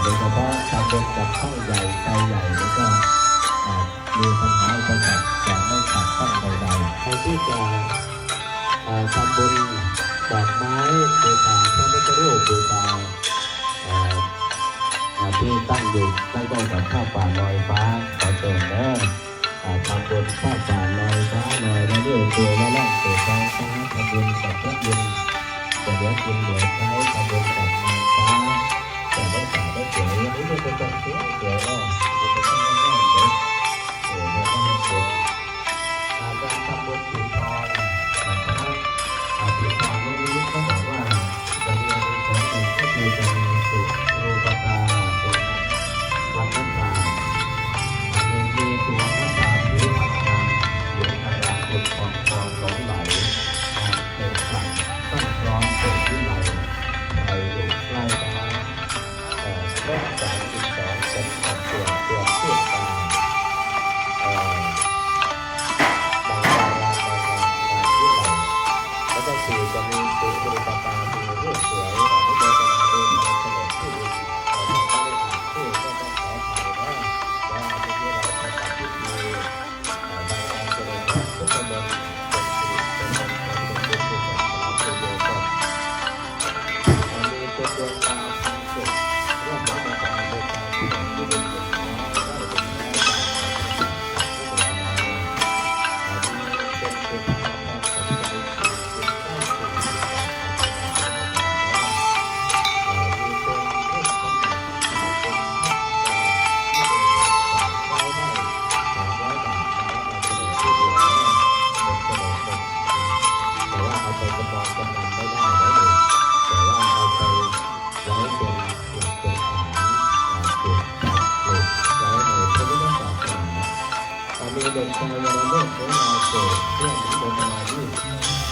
โดยเฉพาะตำบนกับข้างใหญ่ใจใหญ่แล้วก็มีปัญหาอุปสรรคแต่ไม่ขัดข้องใดๆใครที่จะทำบุญดอกไม้โดยการพระพุทธรูปดยการที่ตั้งอยู่ใกล้ๆกับข้าวป่าลอยฟ้าขอเชิญเด้อทำบุญข้าวป่าลอยฟ้าลอยระเรื่อยตัวละล่องตัวฟ้ฟ้าทำบุญกับพระยินเดี๋ยวกินเดี๋ยวใช้ทำบุญกับนางฟ้า 你런个미가될啊. Sudah, kita ngomong-ngomong, kita ngomong-ngomong, kita ngomong-ngomong,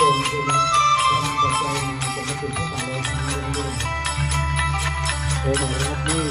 ทรงเป็นทำปัจจัยมาเป็นพระคุณพระบาทเราทั้งหมดโอ้มารับนี่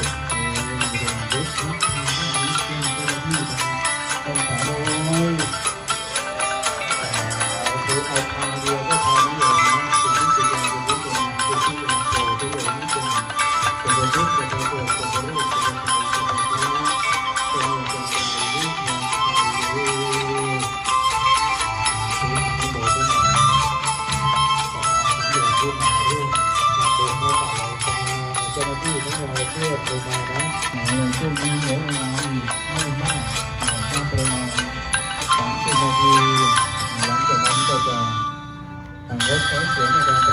เพื่อโปรมานหนังเช่วนี้หลือเวลาอีกไม่มากหนังก็ประสามสิบนาทีหลังจากนั้นก็จะทางรถใช้เสียงในการ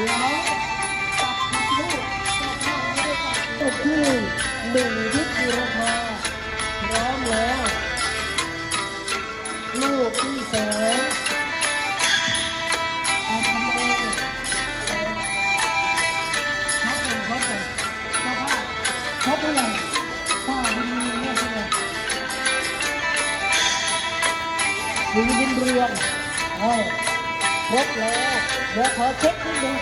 เดี๋ยวตัดผิดลูกตกที่หนึ่งวิทยุมาพร้อมแล้วลูกที่สองเอาทำเองชัดเลยชัดเลยเจ้าภาพชัดเลยป้าบุญมีเนี่ยใช่ไหมบุญบุญเรืองเอาครบแล้วเดี๋ยวขอเช็คนิดนึง